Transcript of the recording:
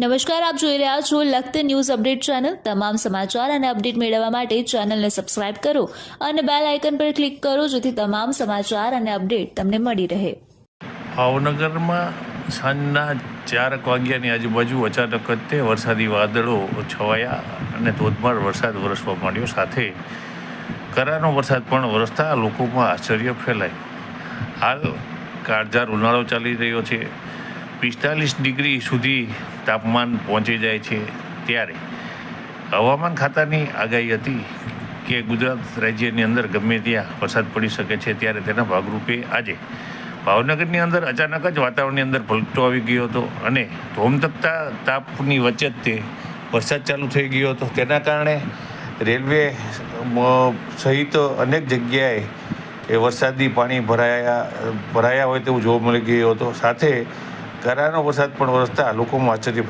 નમસ્કાર, આપ જોઈ રહ્યા છો લખત ન્યૂઝ અપડેટ ચેનલ. તમામ સમાચાર અને અપડેટ મેળવવા માટે ચેનલને સબસ્ક્રાઇબ કરો અને બેલ આઇકન પર ક્લિક કરો જેથી તમામ સમાચાર અને અપડેટ તમને મળી રહે. ભાવનગરમાં સાંજના ચારક વાગ્યાની આજુબાજુ અચાનક જ તે વરસાદી વાદળો છવાયા અને ધોધમાર વરસાદ વરસવા માંડ્યો. સાથે કરાનો વરસાદ પણ વરસતા લોકોમાં આશ્ચર્ય ફેલાય. હાલ કાળજાર ઉનાળો ચાલી રહ્યો છે. પિસ્તાલીસ ડિગ્રી સુધી તાપમાન પહોંચી જાય છે ત્યારે હવામાન ખાતાની આગાહી હતી કે ગુજરાત રાજ્યની અંદર ગમે ત્યાં વરસાદ પડી શકે છે ત્યારે તેના ભાગરૂપે આજે ભાવનગરની અંદર અચાનક જ વાતાવરણની અંદર પલટો આવી ગયો હતો અને ધોમધકતા તાપની વચ્ચે તે વરસાદ ચાલુ થઈ ગયો હતો. તેના કારણે રેલવે સહિત અનેક જગ્યાએ એ વરસાદી પાણી ભરાયા ભરાયા હોય તેવું જોવા મળી ગયું હતું. સાથે કરાનો વરસાદ પણ વરસતા લોકોમાં આશ્ચર્ય